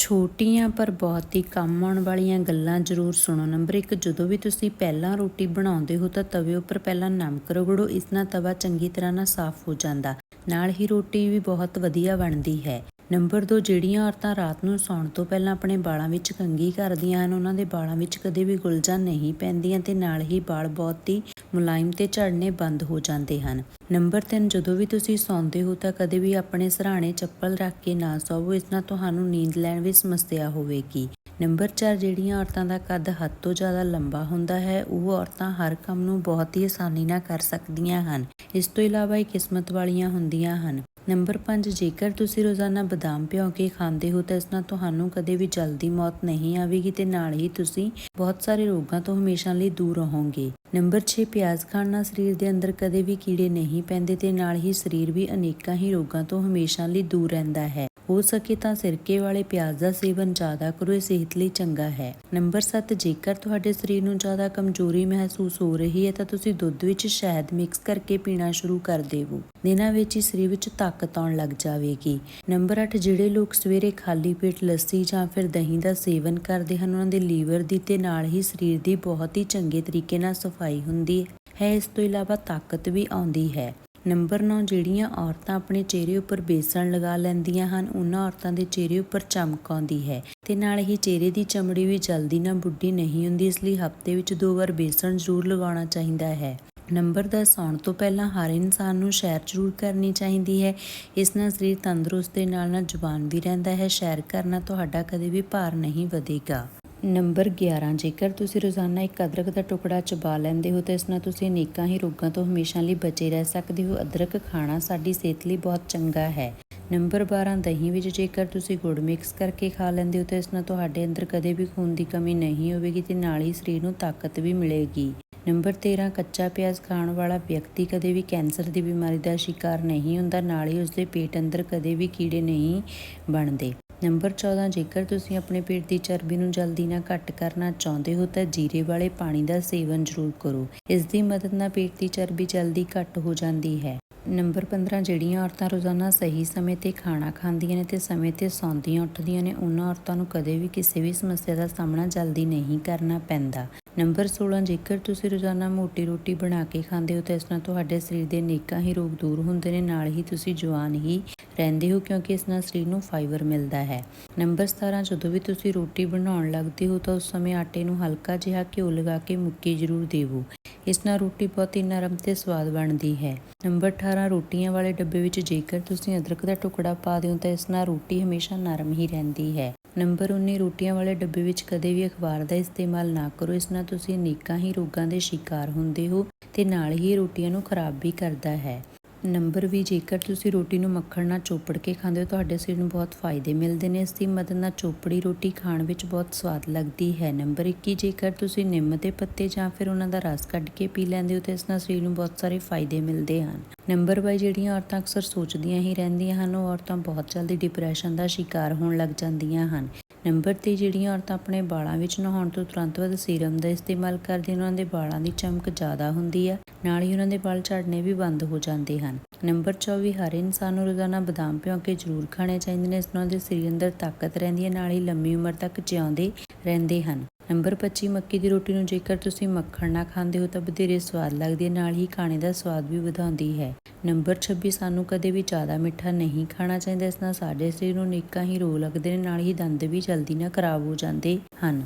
ਛੋਟੀਆਂ ਪਰ ਬਹੁਤ ਹੀ ਕੰਮ ਆਉਣ ਵਾਲੀਆਂ ਗੱਲਾਂ ਜ਼ਰੂਰ ਸੁਣੋ। ਨੰਬਰ 1 ਜਦੋਂ ਵੀ ਤੁਸੀਂ ਪਹਿਲਾਂ ਰੋਟੀ ਬਣਾਉਂਦੇ ਹੋ ਤਾਂ ਤਵੇ ਉੱਪਰ ਪਹਿਲਾਂ ਨਮਕ ਰਗੜੋ, ਇਸ ਨਾਲ ਤਵਾ ਚੰਗੀ ਤਰ੍ਹਾਂ ਨਾਲ ਸਾਫ਼ ਹੋ ਜਾਂਦਾ। ਨਾਲ ਹੀ ਰੋਟੀ ਵੀ ਬਹੁਤ ਵਧੀਆ ਬਣਦੀ ਹੈ। ਨੰਬਰ 2 ਜਿਹੜੀਆਂ ਔਰਤਾਂ ਰਾਤ ਨੂੰ ਸੌਣ ਤੋਂ ਪਹਿਲਾਂ ਆਪਣੇ ਵਾਲਾਂ ਵਿੱਚ ਕੰਘੀ ਕਰਦੀਆਂ ਹਨ, ਉਹਨਾਂ ਦੇ ਵਾਲਾਂ ਵਿੱਚ ਕਦੇ ਵੀ ਗੁਲਜਾਂ ਨਹੀਂ ਪੈਂਦੀਆਂ ਤੇ ਨਾਲ ਹੀ ਵਾਲ ਬਹੁਤ ਹੀ ਮੁਲਾਇਮ ਤੇ ਝੜਨੇ ਬੰਦ ਹੋ ਜਾਂਦੇ ਹਨ। ਨੰਬਰ 3 ਜਦੋਂ ਵੀ ਤੁਸੀਂ ਸੌਂਦੇ ਹੋ ਤਾਂ ਕਦੇ ਵੀ ਆਪਣੇ ਸਰਾਣੇ ਚੱਪਲ ਰੱਖ ਕੇ ਨਾ ਸੌਵੋ, ਇਸ ਨਾਲ ਤੁਹਾਨੂੰ ਨੀਂਦ ਲੈਣ ਵਿੱਚ ਸਮੱਸਿਆ ਹੋਵੇਗੀ। ਨੰਬਰ 4 ਜਿਹੜੀਆਂ ਔਰਤਾਂ ਦਾ ਕੱਦ ਹੱਦ ਤੋਂ ਜ਼ਿਆਦਾ ਲੰਬਾ ਹੁੰਦਾ ਹੈ, ਉਹ ਔਰਤਾਂ ਹਰ ਕੰਮ ਨੂੰ ਬਹੁਤ ਹੀ ਆਸਾਨੀ ਨਾਲ ਕਰ ਸਕਦੀਆਂ ਹਨ। ਇਸ ਤੋਂ ਇਲਾਵਾ ਇਹ ਕਿਸਮਤ ਵਾਲੀਆਂ ਹੁੰਦੀਆਂ ਹਨ। ਨੰਬਰ 5 ਜੇਕਰ ਤੁਸੀਂ ਰੋਜ਼ਾਨਾ ਬਦਾਮ ਭਿਓ ਕੇ ਖਾਂਦੇ ਹੋ ਤਾਂ ਇਸ ਨਾਲ ਤੁਹਾਨੂੰ ਕਦੇ ਵੀ ਜਲਦੀ ਮੌਤ ਨਹੀਂ ਆਵੇਗੀ ਤੇ ਨਾਲ ਹੀ ਤੁਸੀਂ ਬਹੁਤ ਸਾਰੇ ਰੋਗਾਂ ਤੋਂ ਹਮੇਸ਼ਾ ਲਈ ਦੂਰ ਰਹੋਗੇ। ਨੰਬਰ 6 ਪਿਆਜ਼ ਖਾਣ ਨਾਲ ਸਰੀਰ ਦੇ ਅੰਦਰ ਕਦੇ ਵੀ ਕੀੜੇ ਨਹੀਂ ਪੈਂਦੇ ਤੇ ਨਾਲ ਹੀ ਸਰੀਰ ਵੀ ਅਨੇਕਾਂ ਹੀ ਰੋਗਾਂ ਤੋਂ ਹਮੇਸ਼ਾ ਲਈ ਦੂਰ ਰਹਿੰਦਾ ਹੈ। ਹੋ ਸਕੇ ਤਾਂ ਸਿਰਕੇ ਵਾਲੇ ਪਿਆਜ਼ ਦਾ ਸੇਵਨ ਜ਼ਿਆਦਾ ਕਰੋ, ਇਹ ਸਿਹਤ ਲਈ ਚੰਗਾ ਹੈ। ਨੰਬਰ 7 ਜੇਕਰ ਤੁਹਾਡੇ ਸਰੀਰ ਨੂੰ ਜ਼ਿਆਦਾ ਕਮਜ਼ੋਰੀ ਮਹਿਸੂਸ ਹੋ ਰਹੀ ਹੈ ਤਾਂ ਤੁਸੀਂ ਦੁੱਧ ਵਿੱਚ ਸ਼ਹਿਦ ਮਿਕਸ ਕਰਕੇ ਪੀਣਾ ਸ਼ੁਰੂ ਕਰ ਦੇਵੋ। ਦਿਨਾਂ ਵਿੱਚ ਹੀ ਸਰੀਰ ਵਿੱਚ ਤਾਕਤ ਆਉਣ ਲੱਗ ਜਾਵੇਗੀ। ਨੰਬਰ 8 ਜਿਹੜੇ ਲੋਕ ਸਵੇਰੇ ਖਾਲੀ ਪੇਟ ਲੱਸੀ ਜਾਂ ਫਿਰ ਦਹੀਂ ਦਾ ਸੇਵਨ ਕਰਦੇ ਹਨ, ਉਹਨਾਂ ਦੇ ਲੀਵਰ ਦੀ ਤੇ ਨਾਲ ਹੀ ਸਰੀਰ ਦੀ ਬਹੁਤ ਹੀ ਚੰਗੇ ਤਰੀਕੇ ਨਾਲ ਸਫ਼ਾਈ ਹੁੰਦੀ ਹੈ। ਇਸ ਤੋਂ ਇਲਾਵਾ ਤਾਕਤ ਵੀ ਆਉਂਦੀ ਹੈ। ਨੰਬਰ 9 ਜਿਹੜੀਆਂ ਔਰਤਾਂ ਆਪਣੇ ਚਿਹਰੇ ਉੱਪਰ ਬੇਸਣ ਲਗਾ ਲੈਂਦੀਆਂ ਹਨ, ਉਹਨਾਂ ਔਰਤਾਂ ਦੇ ਚਿਹਰੇ ਉੱਪਰ ਚਮਕ ਆਉਂਦੀ ਹੈ। ਤੇ ਨਾਲ ਹੀ ਚਿਹਰੇ ਦੀ ਚਮੜੀ ਵੀ ਜਲਦੀ ਨਾ ਬੁੱਢੀ ਨਹੀਂ ਹੁੰਦੀ, ਇਸ ਲਈ ਹਫ਼ਤੇ ਵਿੱਚ ਦੋ ਵਾਰ ਬੇਸਣ ਜ਼ਰੂਰ ਲਗਾਉਣਾ ਚਾਹੀਦਾ ਹੈ। ਨੰਬਰ 10 ਆਉਣ ਤੋਂ ਪਹਿਲਾਂ ਹਰ ਇਨਸਾਨ ਨੂੰ ਸੈਰ ਜ਼ਰੂਰ ਕਰਨੀ ਚਾਹੀਦੀ ਹੈ। ਇਸ ਨਾਲ ਸਰੀਰ ਤੰਦਰੁਸਤ ਦੇ ਨਾਲ ਨਾਲ ਜ਼ੁਬਾਨ ਵੀ ਰਹਿੰਦਾ ਹੈ। ਸੈਰ ਕਰਨਾ ਤੁਹਾਡਾ ਕਦੇ ਵੀ ਭਾਰ ਨਹੀਂ ਵਧੇਗਾ। ਨੰਬਰ 11 ਜੇਕਰ ਤੁਸੀਂ ਰੋਜ਼ਾਨਾ ਇੱਕ ਅਦਰਕ ਦਾ ਟੁਕੜਾ ਚਬਾ ਲੈਂਦੇ ਹੋ, ਤਾਂ ਇਸ ਨਾਲ ਤੁਸੀਂ ਅਨੇਕਾਂ ਹੀ ਰੋਗਾਂ ਤੋਂ ਹਮੇਸ਼ਾ ਲਈ ਬਚੇ ਰਹਿ ਸਕਦੇ ਹੋ। ਅਦਰਕ ਖਾਣਾ ਸਾਡੀ ਸਿਹਤ ਲਈ ਬਹੁਤ ਚੰਗਾ ਹੈ। ਨੰਬਰ 12 ਦਹੀਂ ਵਿੱਚ ਜੇਕਰ ਤੁਸੀਂ ਗੁੜ ਮਿਕਸ ਕਰਕੇ ਖਾ ਲੈਂਦੇ ਹੋ, ਤਾਂ ਇਸ ਨਾਲ ਤੁਹਾਡੇ ਅੰਦਰ ਕਦੇ ਵੀ ਖੂਨ ਦੀ ਕਮੀ ਨਹੀਂ ਹੋਵੇਗੀ ਤੇ ਨਾਲ ਹੀ ਸਰੀਰ ਨੂੰ ਤਾਕਤ ਵੀ ਮਿਲੇਗੀ। ਨੰਬਰ 13 ਕੱਚਾ ਪਿਆਜ਼ ਖਾਣ ਵਾਲਾ ਵਿਅਕਤੀ ਕਦੇ ਵੀ ਕੈਂਸਰ ਦੀ ਬਿਮਾਰੀ ਦਾ ਸ਼ਿਕਾਰ ਨਹੀਂ ਹੁੰਦਾ, ਨਾਲ ਹੀ ਉਸਦੇ ਪੇਟ ਅੰਦਰ ਕਦੇ ਵੀ ਕੀੜੇ ਨਹੀਂ ਬਣਦੇ। ਨੰਬਰ 14 ਜੇਕਰ ਤੁਸੀਂ ਆਪਣੇ ਪੇਟ ਦੀ ਚਰਬੀ ਨੂੰ ਜਲਦੀ ਨਾਲ ਘੱਟ ਕਰਨਾ ਚਾਹੁੰਦੇ ਹੋ, ਤਾਂ ਜੀਰੇ ਵਾਲੇ ਪਾਣੀ ਦਾ ਸੇਵਨ ਜ਼ਰੂਰ ਕਰੋ। ਇਸ ਦੀ ਮਦਦ ਨਾਲ ਪੇਟ ਦੀ ਚਰਬੀ ਜਲਦੀ ਘੱਟ ਹੋ ਜਾਂਦੀ ਹੈ। ਨੰਬਰ 15 ਜਿਹੜੀਆਂ ਔਰਤਾਂ ਰੋਜ਼ਾਨਾ ਸਹੀ ਸਮੇਂ ਤੇ ਖਾਣਾ ਖਾਂਦੀਆਂ ਨੇ ਤੇ ਸਮੇਂ ਤੇ ਸੌਂਦੀਆਂ ਉੱਠਦੀਆਂ ਨੇ, ਉਹਨਾਂ ਔਰਤਾਂ ਨੂੰ ਕਦੇ ਵੀ ਕਿਸੇ ਵੀ ਸਮੱਸਿਆ ਦਾ ਸਾਹਮਣਾ ਜਲਦੀ ਨਹੀਂ ਕਰਨਾ ਪੈਂਦਾ। ਨੰਬਰ 16 ਜੇਕਰ ਤੁਸੀਂ ਰੋਜ਼ਾਨਾ ਮੋਟੀ ਰੋਟੀ ਬਣਾ ਕੇ ਖਾਂਦੇ ਹੋ, ਤਾਂ ਇਸ ਨਾਲ ਤੁਹਾਡੇ ਸਰੀਰ ਦੇ ਅਨੇਕਾਂ ਹੀ ਰੋਗ ਦੂਰ ਹੁੰਦੇ ਨੇ, ਨਾਲ ਹੀ ਤੁਸੀਂ ਜਵਾਨ ਹੀ ਰਹਿੰਦੇ ਹੋ ਕਿਉਂਕਿ ਇਸ ਨਾਲ ਸਰੀਰ ਨੂੰ ਫਾਈਬਰ ਮਿਲਦਾ ਹੈ। ਨੰਬਰ 17 ਜਦੋਂ ਵੀ ਤੁਸੀਂ ਰੋਟੀ ਬਣਾਉਣ ਲੱਗਦੇ ਹੋ ਤਾਂ ਉਸ ਸਮੇਂ ਆਟੇ ਨੂੰ ਹਲਕਾ ਜਿਹਾ ਘਿਓ ਲਗਾ ਕੇ ਮੁੱਕੀ ਜ਼ਰੂਰ ਦੇਵੋ। ਇਸ ਨਾਲ ਰੋਟੀ ਬਹੁਤ ਹੀ ਨਰਮ ਤੇ ਸਵਾਦ ਬਣਦੀ ਹੈ। ਨੰਬਰ 18 ਰੋਟੀਆਂ ਵਾਲੇ ਡੱਬੇ ਵਿੱਚ ਜੇਕਰ ਤੁਸੀਂ ਅਦਰਕ ਦਾ ਟੁਕੜਾ ਪਾ ਦਿਓ ਤਾਂ ਇਸ ਨਾਲ ਰੋਟੀ ਹਮੇਸ਼ਾ ਨਰਮ ਹੀ ਰਹਿੰਦੀ ਹੈ। ਨੰਬਰ 19 ਰੋਟੀਆਂ ਵਾਲੇ ਡੱਬੇ ਵਿੱਚ ਕਦੇ ਵੀ ਅਖਬਾਰ ਦਾ ਇਸਤੇਮਾਲ ਨਾ ਕਰੋ। ਇਸ ਨਾਲ ਤੁਸੀਂ ਅਨੇਕਾਂ ਹੀ ਰੋਗਾਂ ਦੇ ਸ਼ਿਕਾਰ ਹੁੰਦੇ ਹੋ ਤੇ ਨਾਲ ਹੀ ਰੋਟੀਆਂ ਨੂੰ ਖਰਾਬ ਵੀ ਕਰਦਾ ਹੈ। ਨੰਬਰ ਵੀ ਜੇਕਰ ਤੁਸੀਂ ਰੋਟੀ ਨੂੰ ਮੱਖਣ ਨਾਲ ਚੋਪੜ ਕੇ ਖਾਂਦੇ ਹੋ, ਤੁਹਾਡੇ ਸਰੀਰ ਨੂੰ ਬਹੁਤ ਫਾਇਦੇ ਮਿਲਦੇ ਨੇ। ਇਸ ਦੀ ਮਦਦ ਨਾਲ ਚੋਪੜੀ ਰੋਟੀ ਖਾਣ ਵਿੱਚ ਬਹੁਤ ਸਵਾਦ ਲੱਗਦੀ ਹੈ। ਨੰਬਰ 21 ਜੇਕਰ ਤੁਸੀਂ ਨਿੰਮ ਦੇ ਪੱਤੇ ਜਾਂ ਫਿਰ ਉਹਨਾਂ ਦਾ ਰਸ ਕੱਢ ਕੇ ਪੀ ਲੈਂਦੇ ਹੋ, ਤਾਂ ਇਸ ਨਾਲ ਸਰੀਰ ਨੂੰ ਬਹੁਤ ਸਾਰੇ ਫਾਇਦੇ ਮਿਲਦੇ ਹਨ। ਨੰਬਰ 22 ਜਿਹੜੀਆਂ ਔਰਤਾਂ ਅਕਸਰ ਸੋਚਦੀਆਂ ਹੀ ਰਹਿੰਦੀਆਂ ਹਨ, ਉਹ ਔਰਤਾਂ ਬਹੁਤ ਜਲਦੀ ਡਿਪਰੈਸ਼ਨ ਦਾ ਸ਼ਿਕਾਰ ਹੋਣ ਲੱਗ ਜਾਂਦੀਆਂ ਹਨ। ਨੰਬਰ 3 ਜਿਹੜੀਆਂ ਔਰਤਾਂ ਆਪਣੇ ਬਾਲਾਂ ਵਿੱਚ ਨਹਾਉਣ ਤੋਂ ਤੁਰੰਤ ਬਾਅਦ ਸੀਰਮ ਦਾ ਇਸਤੇਮਾਲ ਕਰਦੀਆਂ ਉਹਨਾਂ ਦੇ ਬਾਲਾਂ ਦੀ ਚਮਕ ਜ਼ਿਆਦਾ ਹੁੰਦੀ ਹੈ ਨਾਲ ਹੀ ਉਹਨਾਂ ਦੇ ਵਾਲ ਝੜਨੇ ਵੀ ਬੰਦ ਹੋ ਜਾਂਦੇ ਹਨ। ਨੰਬਰ 24 ਹਰ ਇਨਸਾਨ ਨੂੰ ਰੋਜ਼ਾਨਾ ਬਦਾਮ ਭਿਓ ਕੇ ਜ਼ਰੂਰ ਖਾਣੇ ਚਾਹੀਦੇ ਨੇ। ਇਸ ਨਾਲ ਦੇ ਸਰੀਰ ਅੰਦਰ ਤਾਕਤ ਰਹਿੰਦੀ ਹੈ, ਨਾਲ ਹੀ ਲੰਮੀ ਉਮਰ ਤੱਕ ਜਿਉਂਦੇ ਰਹਿੰਦੇ ਹਨ। ਨੰਬਰ 25 ਮੱਕੀ ਦੀ ਰੋਟੀ ਨੂੰ ਜੇਕਰ ਤੁਸੀਂ ਮੱਖਣ ਨਾਲ ਖਾਂਦੇ ਹੋ ਤਾਂ ਬਧੇਰੇ ਸਵਾਦ ਲੱਗਦੀ ਹੈ, ਨਾਲ ਹੀ ਖਾਣੇ ਦਾ ਸਵਾਦ ਵੀ ਵਧਾਉਂਦੀ ਹੈ। ਨੰਬਰ 26 ਸਾਨੂੰ ਕਦੇ ਵੀ ਜ਼ਿਆਦਾ ਮਿੱਠਾ ਨਹੀਂ ਖਾਣਾ ਚਾਹੀਦਾ, ਇਸ ਨਾਲ ਸਾਡੇ ਸਰੀਰ ਨੂੰ ਨਿੱਕਾ ਹੀ ਰੋਗ ਲੱਗਦੇ ਨੇ, ਨਾਲ ਹੀ ਦੰਦ ਵੀ ਜਲਦੀ ਨਾਲ ਖਰਾਬ ਹੋ ਜਾਂਦੇ ਹਨ।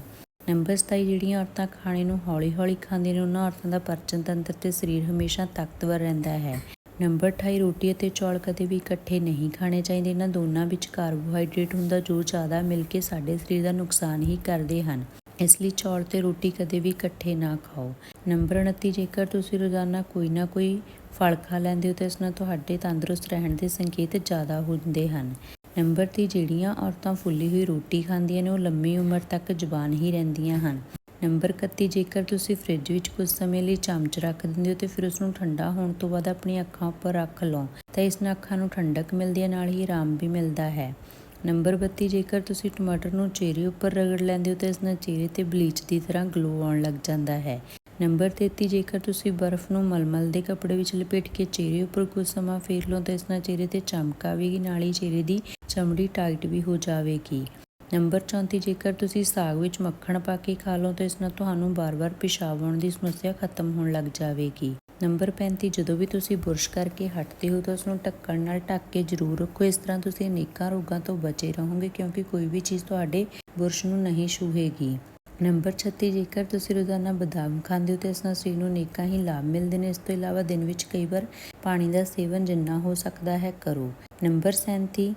ਨੰਬਰ 27 ਜਿਹੜੀਆਂ ਔਰਤਾਂ ਖਾਣੇ ਨੂੰ ਹੌਲੀ-ਹੌਲੀ ਖਾਂਦੀਆਂ ਨੇ, ਉਹਨਾਂ ਔਰਤਾਂ ਦਾ ਪਾਚਨ ਤੰਤਰ ਤੇ ਸਰੀਰ ਹਮੇਸ਼ਾ ਤਾਕਤਵਰ ਰਹਿੰਦਾ ਹੈ। ਨੰਬਰ 28 ਰੋਟੀ ਅਤੇ ਚੌਲ ਕਦੇ ਵੀ ਇਕੱਠੇ ਨਹੀਂ ਖਾਣੇ ਚਾਹੀਦੇ, ਇਹਨਾਂ ਦੋਨਾਂ ਵਿੱਚ ਕਾਰਬੋਹਾਈਡਰੇਟ ਹੁੰਦਾ ਜੋ ਜ਼ਿਆਦਾ ਮਿਲ ਕੇ ਸਾਡੇ ਸਰੀਰ ਦਾ ਨੁਕਸਾਨ ਹੀ ਕਰਦੇ ਹਨ। ਇਸ ਲਈ ਚੌਲ ਤੇ ਰੋਟੀ ਕਦੇ ਵੀ ਇਕੱਠੇ ਨਾ ਖਾਓ। ਨੰਬਰ 29 ਜੇਕਰ ਤੁਸੀਂ ਰੋਜ਼ਾਨਾ ਕੋਈ ਨਾ ਕੋਈ ਫਲ ਖਾ ਲੈਂਦੇ ਹੋ ਤਾਂ ਇਸ ਨਾਲ ਤੁਹਾਡੇ ਤੰਦਰੁਸਤ ਰਹਿਣ ਦੇ ਸੰਕੇਤ ਜ਼ਿਆਦਾ ਹੁੰਦੇ ਹਨ। ਨੰਬਰ 30 ਜਿਹੜੀਆਂ ਔਰਤਾਂ ਫੁੱਲੀ ਹੋਈ ਰੋਟੀ ਖਾਂਦੀਆਂ ਨੇ, ਉਹ ਲੰਮੀ ਉਮਰ ਤੱਕ ਜਵਾਨ ਹੀ ਰਹਿੰਦੀਆਂ ਹਨ। ਨੰਬਰ 31 ਜੇਕਰ ਤੁਸੀਂ ਫ੍ਰਿਜ ਵਿੱਚ ਕੁਝ ਸਮੇਂ ਲਈ ਚਮਚ ਰੱਖ ਦਿੰਦੇ ਹੋ ਤੇ ਫਿਰ ਉਸ ਨੂੰ ਠੰਡਾ ਹੋਣ ਤੋਂ ਬਾਅਦ ਆਪਣੀ ਅੱਖਾਂ ਉੱਪਰ ਰੱਖ ਲਓ, ਤਾਂ ਇਸ ਨਾਲ ਅੱਖਾਂ ਨੂੰ ਠੰਡਕ ਮਿਲਦੀ ਹੈ, ਨਾਲ ਹੀ ਆਰਾਮ ਵੀ ਮਿਲਦਾ ਹੈ। ਨੰਬਰ 32 ਜੇਕਰ ਤੁਸੀਂ ਟਮਾਟਰ ਨੂੰ ਚਿਹਰੇ ਉੱਪਰ ਰਗੜ ਲੈਂਦੇ ਹੋ ਤਾਂ ਇਸ ਨਾਲ ਚਿਹਰੇ ਤੇ ਬਲੀਚ ਦੀ ਤਰ੍ਹਾਂ ਗਲੋ ਆਉਣ ਲੱਗ ਜਾਂਦਾ ਹੈ। ਨੰਬਰ 33 ਜੇਕਰ ਤੁਸੀਂ ਬਰਫ਼ ਨੂੰ ਮਲਮਲ ਦੇ ਕੱਪੜੇ ਵਿੱਚ ਲਪੇਟ ਕੇ ਚਿਹਰੇ ਉੱਪਰ ਕੁਝ ਸਮਾਂ ਫੇਰ ਲਓ ਤਾਂ ਇਸ ਨਾਲ ਚਿਹਰੇ ਤੇ ਚਮਕ ਆਵੇਗੀ ਨਾਲ ਹੀ ਚਿਹਰੇ ਦੀ ਚਮੜੀ ਟਾਈਟ ਵੀ ਹੋ ਜਾਵੇਗੀ। ਨੰਬਰ 34 ਜੇਕਰ ਤੁਸੀਂ ਸਾਗ ਵਿੱਚ ਮੱਖਣ ਪਾ ਕੇ ਖਾ ਲਓ ਤਾਂ ਇਸ ਨਾਲ ਤੁਹਾਨੂੰ ਬਾਰ-ਬਾਰ ਪਿਸ਼ਾਬ ਆਉਣ ਦੀ ਸਮੱਸਿਆ ਖਤਮ ਹੋਣ ਲੱਗ ਜਾਵੇਗੀ। ਨੰਬਰ 35 ਜਦੋਂ ਵੀ ਤੁਸੀਂ ਬੁਰਸ਼ ਕਰਕੇ ਹਟਦੇ ਹੋ ਤਾਂ ਉਸ ਨੂੰ ਢੱਕਣ ਨਾਲ ਢੱਕ ਕੇ ਜ਼ਰੂਰ ਰੱਖੋ। ਇਸ ਤਰ੍ਹਾਂ ਤੁਸੀਂ ਅਨੇਕਾਂ ਰੋਗਾਂ ਤੋਂ ਬਚੇ ਰਹੋਗੇ ਕਿਉਂਕਿ ਕੋਈ ਵੀ ਚੀਜ਼ ਤੁਹਾਡੇ ਬੁਰਸ਼ ਨੂੰ ਨਹੀਂ ਛੂਹੇਗੀ। ਨੰਬਰ 36 ਜੇਕਰ ਤੁਸੀਂ ਰੋਜ਼ਾਨਾ ਬਦਾਮ ਖਾਂਦੇ ਹੋ ਤਾਂ ਇਸ ਨਾਲ ਸਰੀਰ ਨੂੰ ਅਨੇਕਾਂ ਹੀ ਲਾਭ ਮਿਲਦੇ ਨੇ। ਇਸ ਤੋਂ ਇਲਾਵਾ ਦਿਨ ਵਿੱਚ ਕਈ ਵਾਰ ਪਾਣੀ ਦਾ ਸੇਵਨ ਜਿੰਨਾ ਹੋ ਸਕਦਾ ਹੈ ਕਰੋ। ਨੰਬਰ 37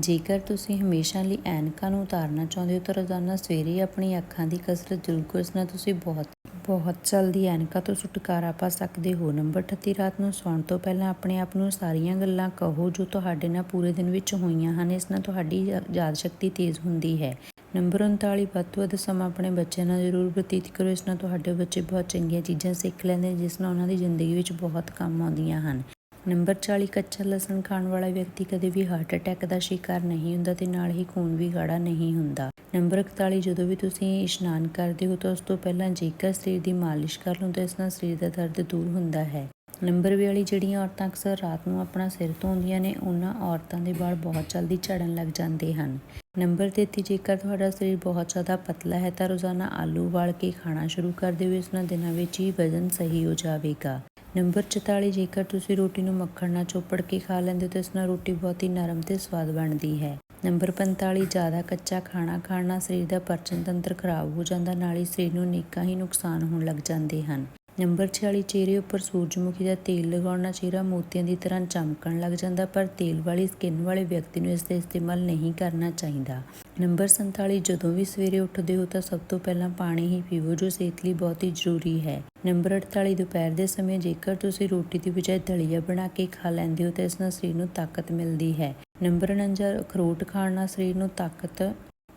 ਜੇਕਰ ਤੁਸੀਂ ਹਮੇਸ਼ਾ ਲਈ ਐਨਕਾਂ ਨੂੰ ਉਤਾਰਨਾ ਚਾਹੁੰਦੇ ਹੋ ਤਾਂ ਰੋਜ਼ਾਨਾ ਸਵੇਰੇ ਆਪਣੀ ਅੱਖਾਂ ਦੀ ਕਸਰਤ ਜ਼ਰੂਰ ਕਰੋ। ਇਸ ਨਾਲ ਤੁਸੀਂ ਬਹੁਤ ਬਹੁਤ ਜਲਦੀ ਐਨਕਾ ਤੋਂ ਛੁਟਕਾਰਾ ਪਾ ਸਕਦੇ ਹੋ। ਨੰਬਰ 38 ਰਾਤ ਨੂੰ ਸੌਣ ਤੋਂ ਪਹਿਲਾਂ ਆਪਣੇ ਆਪ ਨੂੰ ਸਾਰੀਆਂ ਗੱਲਾਂ ਕਹੋ ਜੋ ਤੁਹਾਡੇ ਨਾਲ ਪੂਰੇ ਦਿਨ ਵਿੱਚ ਹੋਈਆਂ ਹਨ। ਇਸ ਨਾਲ ਤੁਹਾਡੀ ਯਾ- ਯਾਦ ਸ਼ਕਤੀ ਤੇਜ਼ ਹੁੰਦੀ ਹੈ। ਨੰਬਰ 39 ਵੱਧ ਤੋਂ ਵੱਧ ਸਮਾਂ ਆਪਣੇ ਬੱਚਿਆਂ ਨਾਲ ਜ਼ਰੂਰ ਬਤੀਤ ਕਰੋ। ਇਸ ਨਾਲ ਤੁਹਾਡੇ ਬੱਚੇ ਬਹੁਤ ਚੰਗੀਆਂ ਚੀਜ਼ਾਂ ਸਿੱਖ ਲੈਂਦੇ ਜਿਸ ਨਾਲ ਉਹਨਾਂ ਦੀ ਜ਼ਿੰਦਗੀ ਵਿੱਚ ਬਹੁਤ ਕੰਮ ਆਉਂਦੀਆਂ ਹਨ। ਨੰਬਰ 40 ਕੱਚਾ ਲਸਣ ਖਾਣ ਵਾਲਾ ਵਿਅਕਤੀ ਕਦੇ ਵੀ ਹਾਰਟ ਅਟੈਕ ਦਾ ਸ਼ਿਕਾਰ ਨਹੀਂ ਹੁੰਦਾ ਤੇ ਨਾਲ ਹੀ ਖੂਨ ਵੀ ਗਾੜਾ ਨਹੀਂ ਹੁੰਦਾ। ਨੰਬਰ 41 ਜਦੋਂ ਵੀ ਤੁਸੀਂ ਇਸ਼ਨਾਨ ਕਰਦੇ ਹੋ ਤਾਂ ਉਸ ਤੋਂ ਪਹਿਲਾਂ ਜੇਕਰ ਸਰੀਰ ਦੀ ਮਾਲਿਸ਼ ਕਰ ਲਓ ਤਾਂ ਇਸ ਨਾਲ ਸਰੀਰ ਦਾ ਦਰਦ ਦੂਰ ਹੁੰਦਾ ਹੈ। ਨੰਬਰ 42 ਜਿਹੜੀਆਂ ਔਰਤਾਂ ਅਕਸਰ ਰਾਤ ਨੂੰ ਆਪਣਾ ਸਿਰ ਧੋਂਦੀਆਂ ਨੇ, ਉਹਨਾਂ ਔਰਤਾਂ ਦੇ ਵਾਲ ਬਹੁਤ ਜਲਦੀ ਝੜਨ ਲੱਗ ਜਾਂਦੇ ਹਨ। ਨੰਬਰ 33 ਜੇਕਰ ਤੁਹਾਡਾ ਸਰੀਰ ਬਹੁਤ ਜ਼ਿਆਦਾ ਪਤਲਾ ਹੈ ਤਾਂ ਰੋਜ਼ਾਨਾ ਆਲੂ ਵਾਲ ਕੇ ਖਾਣਾ ਸ਼ੁਰੂ ਕਰ ਦਿਓ, ਇਸ ਨਾਲ ਦਿਨਾਂ ਵਿੱਚ ਹੀ ਵਜ਼ਨ ਸਹੀ ਹੋ ਜਾਵੇਗਾ। ਨੰਬਰ 44 ਜੇਕਰ ਤੁਸੀਂ ਰੋਟੀ ਨੂੰ ਮੱਖਣ ਨਾਲ ਚੋਪੜ ਕੇ ਖਾ ਲੈਂਦੇ ਹੋ ਤਾਂ ਇਸ ਨਾਲ ਰੋਟੀ ਬਹੁਤ ਹੀ ਨਰਮ ਤੇ ਸਵਾਦ ਬਣਦੀ ਹੈ। ਨੰਬਰ 45 ਜ਼ਿਆਦਾ ਕੱਚਾ ਖਾਣਾ ਖਾਣ ਨਾਲ ਸਰੀਰ ਦਾ ਪਾਚਨ ਤੰਤਰ ਖਰਾਬ ਹੋ ਜਾਂਦਾ, ਨਾਲ ਹੀ ਸਰੀਰ ਨੂੰ ਅਨੇਕਾਂ ਹੀ ਨੁਕਸਾਨ ਹੋਣ ਲੱਗ ਜਾਂਦੇ ਹਨ। ਨੰਬਰ 46 ਚਿਹਰੇ ਉੱਪਰ ਸੂਰਜਮੁਖੀ ਦਾ ਤੇਲ ਲਗਾਉਣ ਨਾਲ ਚਿਹਰਾ ਮੋਤੀਆਂ ਦੀ ਤਰ੍ਹਾਂ ਚਮਕਣ ਲੱਗ ਜਾਂਦਾ, ਪਰ ਤੇਲ ਵਾਲੀ ਸਕਿਨ ਵਾਲੇ ਵਿਅਕਤੀ ਨੂੰ ਇਸ ਦਾ ਇਸਤੇਮਾਲ ਨਹੀਂ ਕਰਨਾ ਚਾਹੀਦਾ। ਨੰਬਰ 47 ਜਦੋਂ ਵੀ ਸਵੇਰੇ ਉੱਠਦੇ ਹੋ ਤਾਂ ਸਭ ਤੋਂ ਪਹਿਲਾਂ ਪਾਣੀ ਹੀ ਪੀਵੋ, ਜੋ ਸਿਹਤ ਲਈ ਬਹੁਤ ਹੀ ਜ਼ਰੂਰੀ ਹੈ। ਨੰਬਰ 48 ਦੁਪਹਿਰ ਦੇ ਸਮੇਂ ਜੇਕਰ ਤੁਸੀਂ ਰੋਟੀ ਦੀ ਬਜਾਏ ਦਲੀਆ ਬਣਾ ਕੇ ਖਾ ਲੈਂਦੇ ਹੋ ਤਾਂ ਇਸ ਨਾਲ ਸਰੀਰ ਨੂੰ ਤਾਕਤ ਮਿਲਦੀ ਹੈ। ਨੰਬਰ 49 ਅਖਰੋਟ ਖਾਣ ਨਾਲ ਸਰੀਰ ਨੂੰ ਤਾਕਤ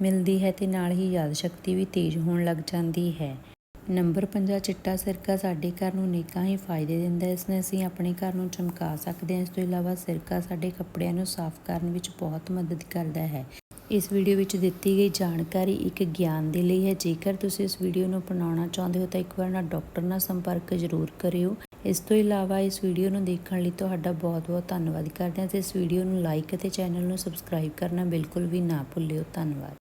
ਮਿਲਦੀ ਹੈ ਤੇ ਨਾਲ ਹੀ ਯਾਦ ਸ਼ਕਤੀ ਵੀ ਤੇਜ਼ ਹੋਣ ਲੱਗ ਜਾਂਦੀ ਹੈ। ਨੰਬਰ 50 ਚਿੱਟਾ ਸਿਰਕਾ ਸਾਡੇ ਘਰ ਨੂੰ ਅਨੇਕਾਂ ਹੀ ਫਾਇਦੇ ਦਿੰਦਾ ਹੈ। ਇਸ ਨਾਲ ਅਸੀਂ ਆਪਣੇ ਘਰ ਨੂੰ ਚਮਕਾ ਸਕਦੇ ਹਾਂ। ਇਸ ਤੋਂ ਇਲਾਵਾ ਸਿਰਕਾ ਸਾਡੇ ਕੱਪੜਿਆਂ ਨੂੰ ਸਾਫ਼ ਕਰਨ ਵਿੱਚ ਬਹੁਤ ਮਦਦ ਕਰਦਾ ਹੈ। ਇਸ ਵੀਡੀਓ ਵਿੱਚ ਦਿੱਤੀ ਗਈ ਜਾਣਕਾਰੀ ਇੱਕ ਗਿਆਨ ਦੇ ਲਈ ਹੈ। ਜੇਕਰ ਤੁਸੀਂ ਇਸ ਵੀਡੀਓ ਨੂੰ ਅਪਣਾਉਣਾ ਚਾਹੁੰਦੇ ਹੋ ਤਾਂ ਇੱਕ ਵਾਰ ਨਾ ਡਾਕਟਰ ਨਾਲ ਸੰਪਰਕ ਜ਼ਰੂਰ ਕਰਿਓ। ਇਸ ਤੋਂ ਇਲਾਵਾ ਇਸ ਵੀਡੀਓ ਨੂੰ ਦੇਖਣ ਲਈ ਤੁਹਾਡਾ ਬਹੁਤ-ਬਹੁਤ ਧੰਨਵਾਦ ਕਰਦੇ ਹਾਂ ਤੇ ਇਸ ਵੀਡੀਓ ਨੂੰ ਲਾਈਕ ਅਤੇ ਚੈਨਲ ਨੂੰ ਸਬਸਕ੍ਰਾਈਬ ਕਰਨਾ ਬਿਲਕੁਲ ਵੀ ਨਾ ਭੁੱਲਿਓ। ਧੰਨਵਾਦ।